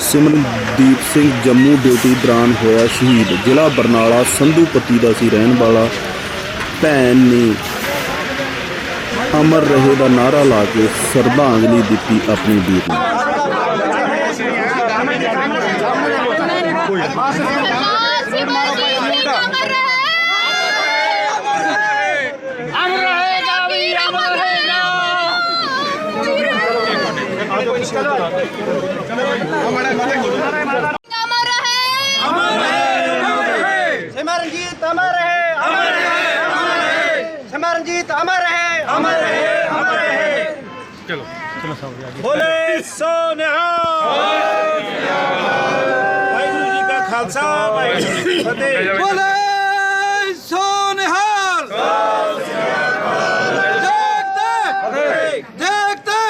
Simrandeep Singh Jammu duty ਦੌਰਾਨ ਹੋਇਆ ਸ਼ਹੀਦ। ਜ਼ਿਲ੍ਹਾ ਬਰਨਾਲਾ ਸੰਧੂਪਤੀ ਦਾ ਸੀ ਰਹਿਣ ਵਾਲਾ। ਭੈਣ ਨੇ ਅਮਰ ਰਹੇ ਦਾ ਨਾਰਾ ਲਾ ਕੇ ਸ਼ਰਧਾਂਜਲੀ ਦਿੱਤੀ ਆਪਣੀ ਵੀਰ ਨੂੰ। ਅਮਰ ਅਮਰ ਰਹੇ ਅਮਰ ਰਹੇ ਅਮਰ ਰਹੇ ਸਿਮਰਨਜੀਤ ਅਮਰ ਰਹੇ ਅਮਰ ਰਹੇ ਅਮਰ ਰਹੇ ਚਲੋ ਚਲੋ ਬੋਲੇ ਸੋ ਨਿਹਾਲ। ਵਾਹਿਗੁਰੂ ਜੀ ਕਾ ਖਾਲਸਾ ਵਾਹਿਗੁਰੂ ਜੀ ਕੀ ਫਤਿਹ। ਬੋਲੇ ਸੋ ਨਿਹਾਲ। ਦੇਖਤੇ ਦੇਖਤੇ